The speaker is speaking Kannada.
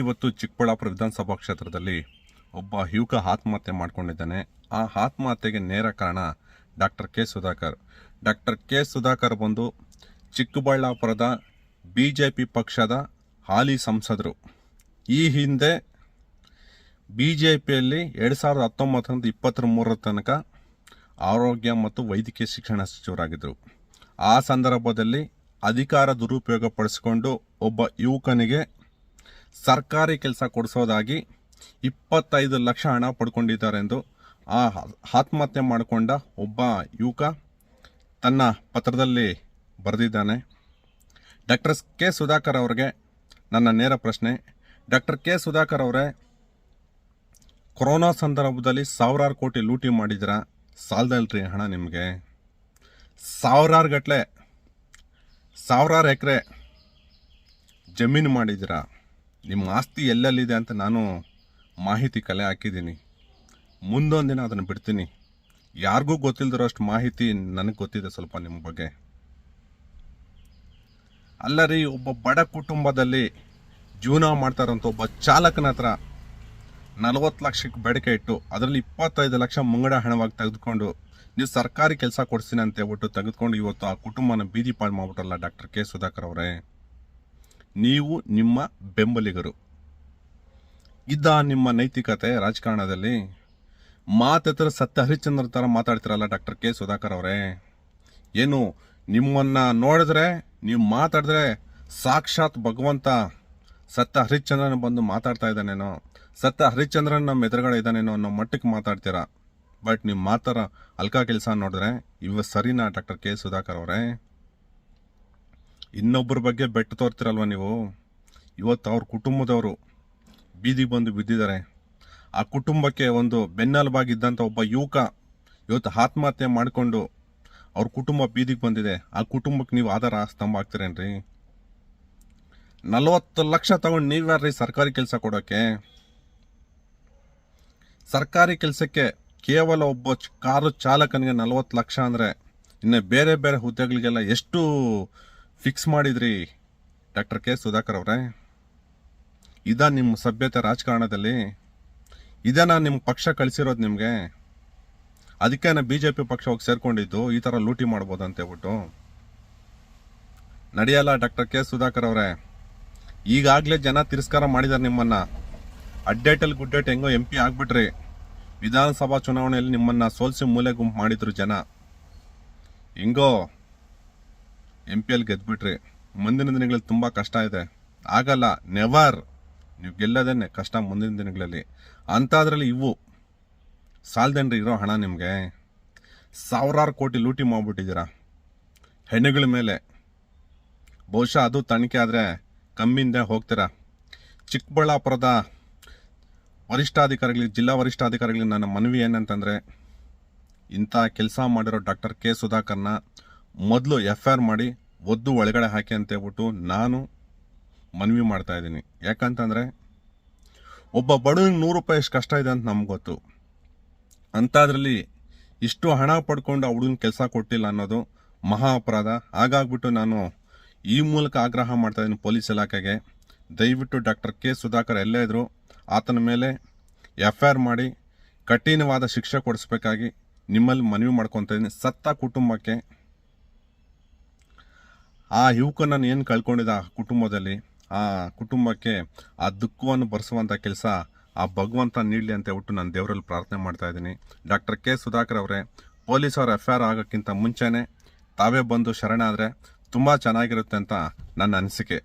ಇವತ್ತು ಚಿಕ್ಕಬಳ್ಳಾಪುರ ವಿಧಾನಸಭಾ ಕ್ಷೇತ್ರದಲ್ಲಿ ಒಬ್ಬ ಯುವಕ ಆತ್ಮಹತ್ಯೆ ಮಾಡಿಕೊಂಡಿದ್ದಾನೆ. ಆ ಆತ್ಮಹತ್ಯೆಗೆ ನೇರ ಕಾರಣ doctor K Sudhakar. Doctor K Sudhakar ಬಂದು ಚಿಕ್ಕಬಳ್ಳಾಪುರದ ಬಿ ಜೆ ಪಿ ಪಕ್ಷದ ಹಾಲಿ ಸಂಸದರು. ಈ ಹಿಂದೆ ಬಿ ಜೆ ಪಿಯಲ್ಲಿ ಎರಡು ಸಾವಿರದ ಹತ್ತೊಂಬತ್ತರಿಂದ ಇಪ್ಪತ್ತರ ಮೂರರ ತನಕ ಆರೋಗ್ಯ ಮತ್ತು ವೈದ್ಯಕೀಯ ಶಿಕ್ಷಣ ಸಚಿವರಾಗಿದ್ದರು. ಆ ಸಂದರ್ಭದಲ್ಲಿ ಅಧಿಕಾರ ದುರುಪಯೋಗ ಪಡಿಸಿಕೊಂಡು ಒಬ್ಬ ಯುವಕನಿಗೆ ಸರ್ಕಾರಿ ಕೆಲಸ ಕೊಡಿಸೋದಾಗಿ ಇಪ್ಪತ್ತೈದು ಲಕ್ಷ ಹಣ ಪಡ್ಕೊಂಡಿದ್ದಾರೆಂದು ಆ ಆತ್ಮಹತ್ಯೆ ಮಾಡಿಕೊಂಡ ಒಬ್ಬ ಯುವಕ ತನ್ನ ಪತ್ರದಲ್ಲಿ ಬರೆದಿದ್ದಾನೆ. ಡಾಕ್ಟರ್ ಕೆ ಸುಧಾಕರ್ ಅವರಿಗೆ ನನ್ನ ನೇರ ಪ್ರಶ್ನೆ. ಡಾಕ್ಟರ್ ಕೆ ಸುಧಾಕರ್ ಅವರೇ, ಕೊರೋನಾ ಸಂದರ್ಭದಲ್ಲಿ ಸಾವಿರಾರು ಕೋಟಿ ಲೂಟಿ ಮಾಡಿದ್ರ ಸಾಲದಲ್ರಿ ಹಣ ನಿಮಗೆ? ಸಾವಿರಾರು ಗಟ್ಟಲೆ ಸಾವಿರಾರು ಎಕರೆ ಜಮೀನು ಮಾಡಿದ್ದೀರಾ? ನಿಮ್ಮ ಆಸ್ತಿ ಎಲ್ಲೆಲ್ಲಿದೆ ಅಂತ ನಾನು ಮಾಹಿತಿ ಕಲೆ ಹಾಕಿದ್ದೀನಿ. ಮುಂದೊಂದು ದಿನ ಅದನ್ನು ಬಿಡ್ತೀನಿ. ಯಾರಿಗೂ ಗೊತ್ತಿಲ್ಲದಿರೋ ಅಷ್ಟು ಮಾಹಿತಿ ನನಗೆ ಗೊತ್ತಿದೆ ಸ್ವಲ್ಪ ನಿಮ್ಮ ಬಗ್ಗೆ. ಅಲ್ಲ ರೀ ಒಬ್ಬ ಬಡ ಕುಟುಂಬದಲ್ಲಿ ಜೀವನ ಮಾಡ್ತಾರಂತ ಒಬ್ಬ ಚಾಲಕನ ಹತ್ರ ನಲವತ್ತು ಲಕ್ಷಕ್ಕೆ ಬೇಡಿಕೆ ಇಟ್ಟು, ಅದರಲ್ಲಿ ಇಪ್ಪತ್ತೈದು ಲಕ್ಷ ಮುಂಗಡ ಹಣವಾಗಿ ತೆಗೆದುಕೊಂಡು ನೀವು ಸರ್ಕಾರಿ ಕೆಲಸ ಕೊಡ್ತೀನಿ ಅಂತ ಹೇಳ್ಬಿಟ್ಟು ತೆಗೆದುಕೊಂಡು ಇವತ್ತು ಆ ಕುಟುಂಬನ ಬೀದಿ ಪಾಳು ಮಾಡ್ಬಿಟ್ರಲ್ಲ ಡಾಕ್ಟರ್ ಕೆ ಸುಧಾಕರ್ ಅವರೇ. ನೀವು ನಿಮ್ಮ ಬೆಂಬಲಿಗರು. ಇದ್ದ ನಿಮ್ಮ ನೈತಿಕತೆ ರಾಜಕಾರಣದಲ್ಲಿ ಮಾತೆತರ ಸತ್ಯ ಹರಿಶ್ಚಂದ್ರ ಥರ ಮಾತಾಡ್ತಿರಲ್ಲ ಡಾಕ್ಟರ್ ಕೆ ಸುಧಾಕರ್ ಅವರೇ. ಏನು, ನಿಮ್ಮನ್ನ ನೋಡಿದ್ರೆ, ನೀವು ಮಾತಾಡಿದ್ರೆ ಸಾಕ್ಷಾತ್ ಭಗವಂತ ಸತ್ಯ ಹರಿಶ್ಚಂದ್ರನ ಬಂದು ಮಾತಾಡ್ತಾ ಇದ್ದಾನೇನೋ ಸತ್ಯ ಹರಿಶ್ಚಂದ್ರನ್ ನಮ್ಮ ಎದುರುಗಡೆ ಇದ್ದಾನೇನೋ ಅನ್ನೋ ಮಟ್ಟಕ್ಕೆ ಮಾತಾಡ್ತೀರಾ? ಬಟ್ ನೀವು ಮಾತಾರ ಅಲ್ಕಾ ಕೆಲಸ ನೋಡಿದ್ರೆ, ಇವ ಸರಿನಾ ಡಾಕ್ಟರ್ ಕೆ ಸುಧಾಕರ್ ಅವರೇ? ಇನ್ನೊಬ್ಬರ ಬಗ್ಗೆ ಬೆಟ್ಟು ತೋರ್ತಿರಲ್ವ ನೀವು? ಇವತ್ತು ಅವ್ರ ಕುಟುಂಬದವರು ಬೀದಿಗೆ ಬಂದು ಬಿದ್ದಿದ್ದಾರೆ. ಆ ಕುಟುಂಬಕ್ಕೆ ಒಂದು ಬೆನ್ನೆಲುಬಾಗಿದ್ದಂಥ ಒಬ್ಬ ಯುವಕ ಇವತ್ತು ಆತ್ಮಹತ್ಯೆ ಮಾಡಿಕೊಂಡು ಅವ್ರ ಕುಟುಂಬ ಬೀದಿಗೆ ಬಂದಿದೆ. ಆ ಕುಟುಂಬಕ್ಕೆ ನೀವು ಆಧಾರ ಸ್ತಂಭ ಆಗ್ತೀರೇನ್ರಿ ನಲವತ್ತು ಲಕ್ಷ ತಗೊಂಡು ನೀವ್ಯಾರ್ರಿ ಸರ್ಕಾರಿ ಕೆಲಸ ಕೊಡೋಕ್ಕೆ ಸರ್ಕಾರಿ ಕೆಲಸಕ್ಕೆ ಕೇವಲ ಒಬ್ಬ ಕಾರು ಚಾಲಕನಿಗೆ ನಲವತ್ತು ಲಕ್ಷ ಅಂದರೆ ಇನ್ನು ಬೇರೆ ಬೇರೆ ಹುದ್ದೆಗಳಿಗೆಲ್ಲ ಎಷ್ಟು ಫಿಕ್ಸ್ ಮಾಡಿದ್ರಿ ಡಾಕ್ಟರ್ ಕೆ ಸುಧಾಕರ್ ಅವರೇ. ಇದ ನಿಮ್ಮ ಸಭ್ಯತೆ ರಾಜಕಾರಣದಲ್ಲಿ ನಾನು ನಿಮ್ಮ ಪಕ್ಷ ಕಳಿಸಿರೋದು ನಿಮಗೆ. ಅದಕ್ಕೆ ನಾನು ಬಿ ಜೆ ಪಿ ಪಕ್ಷ ಹೋಗಿ ಸೇರ್ಕೊಂಡಿದ್ದು, ಈ ಥರ ಲೂಟಿ ಮಾಡ್ಬೋದು ಅಂತ ಹೇಳ್ಬಿಟ್ಟು. ನಡೆಯಲ್ಲ ಡಾಕ್ಟರ್ ಕೆ ಸುಧಾಕರ್ ಅವರೇ. ಈಗಾಗಲೇ ಜನ ತಿರಸ್ಕಾರ ಮಾಡಿದ್ದಾರೆ ನಿಮ್ಮನ್ನು. ಅಡ್ಡೇಟಲ್ಲಿ ಗುಡ್ಡೇಟ್ ಹೆಂಗೋ ಎಂ ಪಿ ಆಗಿಬಿಟ್ರಿ. ವಿಧಾನಸಭಾ ಚುನಾವಣೆಯಲ್ಲಿ ನಿಮ್ಮನ್ನು ಸೋಲಿಸಿ ಮೂಲೆ ಗುಂಪು ಮಾಡಿದ್ರು ಜನ. ಹೆಂಗೋ ಎಂ ಪಿ ಎಲ್ ಗೆದ್ಬಿಟ್ರಿ ಮುಂದಿನ ದಿನಗಳಲ್ಲಿ ತುಂಬ ಕಷ್ಟ ಇದೆ. ಆಗಲ್ಲ ನೆವರ್ ನೀವು ಗೆಲ್ಲದೇನೆ ಕಷ್ಟ ಮುಂದಿನ ದಿನಗಳಲ್ಲಿ. ಅಂಥದ್ರಲ್ಲಿ ಇವು. ಸಾಲ್ದೇನ್ರಿ ಇರೋ ಹಣ ನಿಮಗೆ? ಸಾವಿರಾರು ಕೋಟಿ ಲೂಟಿ ಮಾಡಿಬಿಟ್ಟಿದ್ದೀರಾ? ಹೆಣ್ಣುಗಳ ಮೇಲೆ. ಬಹುಶಃ ಅದು ತನಿಖೆ ಆದರೆ ಕಮ್ಮಿಂದ ಹೋಗ್ತೀರಾ? ಚಿಕ್ಕಬಳ್ಳಾಪುರದ ವರಿಷ್ಠಾಧಿಕಾರಿಗಳಿಗೆ, ಜಿಲ್ಲಾ ವರಿಷ್ಠಾಧಿಕಾರಿಗಳಿಗೆ ನನ್ನ ಮನವಿ ಏನಂತಂದರೆ, ಇಂಥ ಕೆಲಸ ಮಾಡಿರೋ ಡಾಕ್ಟರ್ ಕೆ ಸುಧಾಕರ್ನ ಮೊದಲು ಎಫ್ ಆರ್ ಮಾಡಿ ಒದ್ದು ಒಳಗಡೆ ಹಾಕಿ ಅಂತ ಹೇಳ್ಬಿಟ್ಟು ನಾನು ಮನವಿ ಮಾಡ್ತಾ ಇದ್ದೀನಿ. ಯಾಕಂತಂದರೆ ಒಬ್ಬ ಬಡವನಿಗೆ ನೂರು ರೂಪಾಯಿ ಎಷ್ಟು ಕಷ್ಟ ಇದೆ ಅಂತ ನಮ್ಗೆ ಗೊತ್ತು. ಅಂಥದ್ರಲ್ಲಿ ಇಷ್ಟು ಹಣ ಪಡ್ಕೊಂಡು ಹುಡುಗನ ಕೆಲಸ ಕೊಟ್ಟಿಲ್ಲ ಅನ್ನೋದು ಮಹಾ ಅಪರಾಧ. ಹಾಗಾಗ್ಬಿಟ್ಟು ನಾನು ಈ ಮೂಲಕ ಆಗ್ರಹ ಮಾಡ್ತಾ ಇದ್ದೀನಿ ಪೊಲೀಸ್ ಇಲಾಖೆಗೆ. ದಯವಿಟ್ಟು ಡಾಕ್ಟರ್ ಕೆ ಸುಧಾಕರ್ ಎಲ್ಲೇ ಇದ್ದರು ಆತನ ಮೇಲೆ ಎಫ್ ಐ ಆರ್ ಮಾಡಿ ಕಠಿಣವಾದ ಶಿಕ್ಷೆ ಕೊಡಿಸ್ಬೇಕಾಗಿ ನಿಮ್ಮಲ್ಲಿ ಮನವಿ ಮಾಡ್ಕೊತಾ ಇದ್ದೀನಿ. ಸತ್ತ ಕುಟುಂಬಕ್ಕೆ ಆ ಯುವಕನನ್ನು ಏನು ಕಳ್ಕೊಂಡಿದ್ದ ಆ ಕುಟುಂಬದಲ್ಲಿ, ಆ ಕುಟುಂಬಕ್ಕೆ ಆ ದುಃಖವನ್ನು ಬರೆಸುವಂಥ ಕೆಲಸ ಆ ಭಗವಂತ ನೀಡಲಿ ಅಂತ ಹೇಳ್ಬಿಟ್ಟು ನಾನು ದೇವರಲ್ಲಿ ಪ್ರಾರ್ಥನೆ ಮಾಡ್ತಾ ಇದ್ದೀನಿ. ಡಾಕ್ಟರ್ ಕೆ ಸುಧಾಕರ್ ಅವರೇ ಪೊಲೀಸರು ಎಫ್ ಐ ಆರ್ ಆಗೋಕ್ಕಿಂತ ಮುಂಚೆನೇ ತಾವೇ ಬಂದು ಶರಣಾದರೆ ತುಂಬ ಚೆನ್ನಾಗಿರುತ್ತೆ ಅಂತ ನನ್ನ ಅನಿಸಿಕೆ.